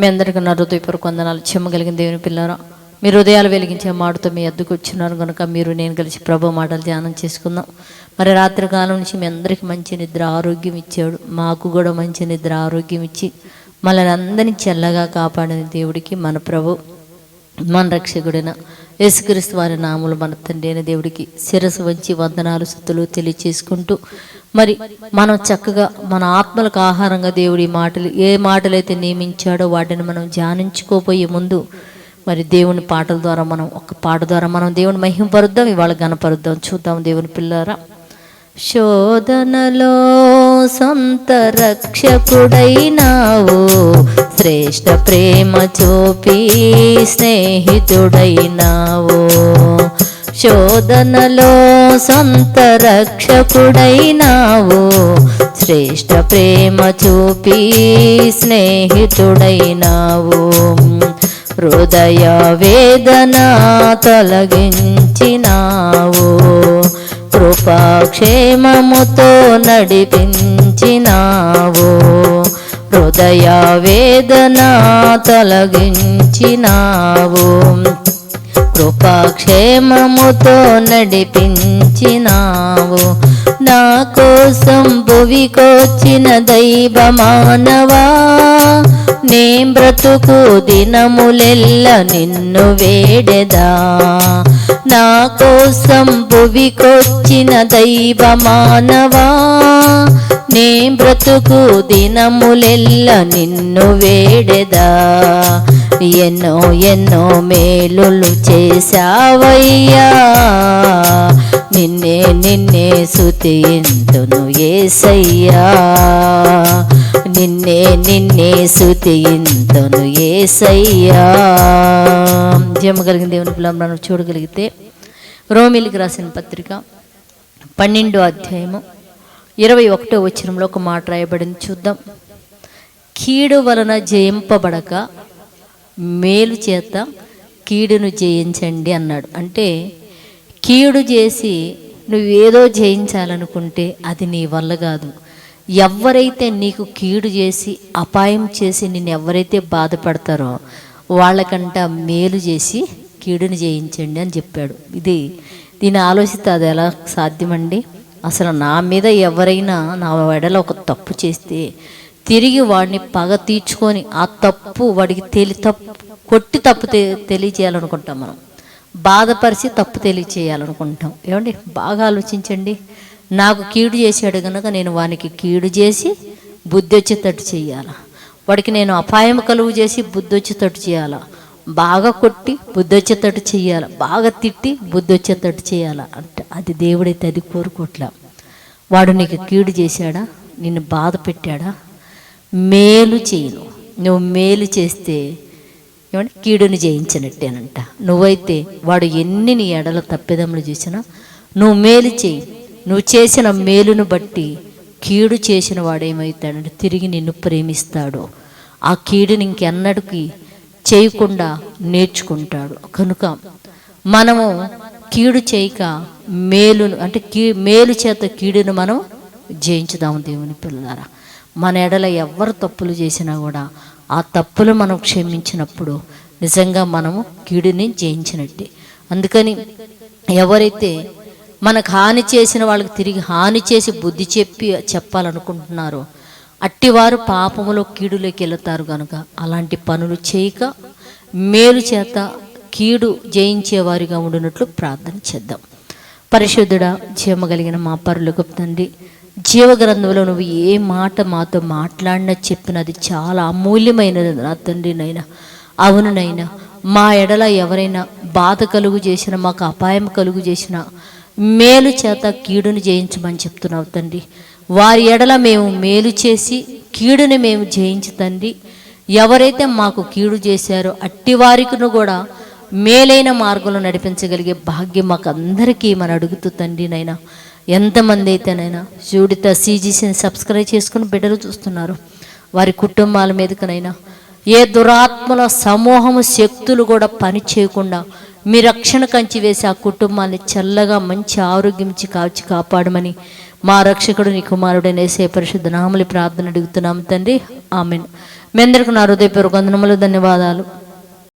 మీ అందరికీ నా హృదయపూర్వక వందనాలు. చెమ్మగలిగిన దేవుని పిల్లరా మీ హృదయాలు వెలిగించే మాటతో మీ అద్దకు వచ్చినారు కనుక మీరు నేను కలిసి ప్రభు మాటలు ధ్యానం చేసుకుందాం. మరి రాత్రి కాలం నుంచి మీ అందరికీ మంచి నిద్ర ఆరోగ్యం ఇచ్చాడు. మాకు కూడా మంచి నిద్ర ఆరోగ్యం ఇచ్చి మనల్ని అందరినీ చల్లగా కాపాడిన దేవుడికి మన ప్రభు మన రక్షకుడైన యేసుక్రీస్తు వారి నాములు మన తండ్రి అయిన దేవుడికి శిరస్సు వంచి వందనాలు సుతులు తెలియచేసుకుంటూ మరి మనం చక్కగా మన ఆత్మలకు ఆహారంగా దేవుడి మాటలు ఏ మాటలైతే నియమించాడో వాటిని మనం ధ్యానించుకోపోయే ముందు మరి దేవుని పాటల ద్వారా మనం ఒక పాట ద్వారా మనం దేవుని మహింపరుద్దాం ఇవాళ గణపరుద్దాం చూద్దాం దేవుని పిల్లారా. శోధనలో సొంత రక్షకుడైనావు శ్రేష్ట ప్రేమ చూపి స్నేహితుడైనావు. శోధనలో సొంత రక్షకుడైనావు. శ్రేష్ఠ ప్రేమ చూపి స్నేహితుడైనావు. హృదయ వేదన తొలగించినావు. కృపాక్షేమముతో నడిపించినావు. హృదయ వేదన తొలగించినావు. కృపాక్షేమముతో నడిపించినావు. నా కోసం భువికొచ్చిన దైవ మానవా నే బ్రతుకు దినములెల్ల నిన్ను వేడెదా? నా కోసం భువికొచ్చిన దైవ మానవా నే బ్రతుకు దినములెల్ల నిన్ను వేడెదా. ఎన్నో ఎన్నో మేలులు చేశావయ్యా. నిన్నే నిన్నే సుతింతును ఏసయ్యా. నిన్నే నిన్నే సుతింతును ఏసయ్యా. జమ కలిగిన దేవుని పిల్లలను చూడగలిగితే రోమిలికి రాసిన పత్రిక పన్నెండో అధ్యాయము. ఇరవై ఒకటో వచ్చినంలో ఒక మాట రాయబడింది. చూద్దాం. కీడు వలన జయింపబడక మేలు చేత కీడును జయించండి అన్నాడు. అంటే కీడు చేసి నువ్వేదో జయించాలనుకుంటే అది నీ వల్ల కాదు. ఎవరైతే నీకు కీడు చేసి అపాయం చేసి నిన్ను ఎవరైతే బాధపడతారో వాళ్ళకంట మేలు చేసి కీడును జయించండి అని చెప్పాడు. ఇది దీని ఆలోచిస్తే అది ఎలా సాధ్యమండి? అసలు నా మీద ఎవరైనా నా వెడల ఒక తప్పు చేస్తే తిరిగి వాడిని పగ తీర్చుకొని ఆ తప్పు వాడికి తెలి తప్పు కొట్టి తప్పు తె తెలియచేయాలనుకుంటాం మనం. బాధపరిచి తప్పు తెలియచేయాలనుకుంటాం. ఏమండి? బాగా ఆలోచించండి. నాకు కీడు చేశాడు కనుక నేను వానికి కీడు చేసి బుద్ధి వచ్చేటట్టు చేయాలా? వాడికి నేను అపాయం కలుగు చేసి బుద్ధి వచ్చేటట్టు చేయాలా? బాగా కొట్టి బుద్ధి వచ్చేటట్టు చేయాలి? బాగా తిట్టి బుద్ధి వచ్చేటట్టు చేయాలా? అంటే అది దేవుడైతే అది కోరుకోట్లా. వాడు నీకు కీడు చేశాడా? నిన్ను బాధ పెట్టాడా? మేలు చేయను. నువ్వు మేలు చేస్తే ఏమంటే కీడుని జయించినట్టేనంట. నువ్వైతే వాడు ఎన్ని నీ ఎడల తప్పిదములు చేసినా నువ్వు మేలు చేయి. నువ్వు చేసిన మేలును బట్టి కీడు చేసిన వాడేమవుతాడంటే తిరిగి నిన్ను ప్రేమిస్తాడు. ఆ కీడుని ఇంకెన్నటికి చేయకుండా నేర్చుకుంటాడు. కనుక మనము కీడు చేయక మేలును అంటే కీ మేలు చేత కీడును మనం జయించుదాము దేవుని పిల్లలారా. మన ఎడల ఎవరు తప్పులు చేసినా కూడా ఆ తప్పులు మనం క్షమించినప్పుడు నిజంగా మనము కీడుని జయించినట్టే. అందుకని ఎవరైతే మనకు హాని చేసిన వాళ్ళకి తిరిగి హాని చేసి బుద్ధి చెప్పి చెప్పాలనుకుంటున్నారో అట్టివారు పాపములో కీడులోకి వెళతారు కనుక అలాంటి పనులు చేయక మేలు చేత కీడు జయించేవారిగా ఉండినట్లు ప్రార్థన చేద్దాం. పరిశుద్ధుడ జీవమ కలిగిన మా పరులకు తండ్రి. జీవగ్రంథంలో నువ్వు ఏ మాట మాతో మాట్లాడినా చెప్పినది చాలా అమూల్యమైనది నా తండ్రి నైనా అవును నైనా మా ఎడల ఎవరైనా బాధ కలుగు చేసిన మాకు అపాయం కలుగు చేసిన మేలు చేత కీడును జయించమని చెప్తున్నావు తండ్రి. వారి ఎడల మేము మేలు చేసి కీడుని మేము జయించి తండ్రి. ఎవరైతే మాకు కీడు చేశారో అట్టి వారికిను కూడా మేలైన మార్గంలో నడిపించగలిగే భాగ్యం మాకు అందరికీ మన అడుగుతూ తండ్రి నైనా ఎంతమంది అయితేనైనా జూడిత సీజీసీని సబ్స్క్రైబ్ చేసుకుని బిడ్డలు చూస్తున్నారు. వారి కుటుంబాల మీదకనైనా ఏ దురాత్మల సమూహము శక్తులు కూడా పని చేయకుండా మీ రక్షణ కంచి వేసి ఆ కుటుంబాన్ని చల్లగా మంచి ఆరోగ్యంచి కాచి కాపాడమని మా రక్షకుడు నీ కుమారుడైన ఏసే పరిశుద్ధ నామలి ప్రార్థన అడుగుతున్నాం తండ్రి. ఆమెను. మీ అందరికీ నా హృదయపూర్వక వందనములు ధన్యవాదాలు.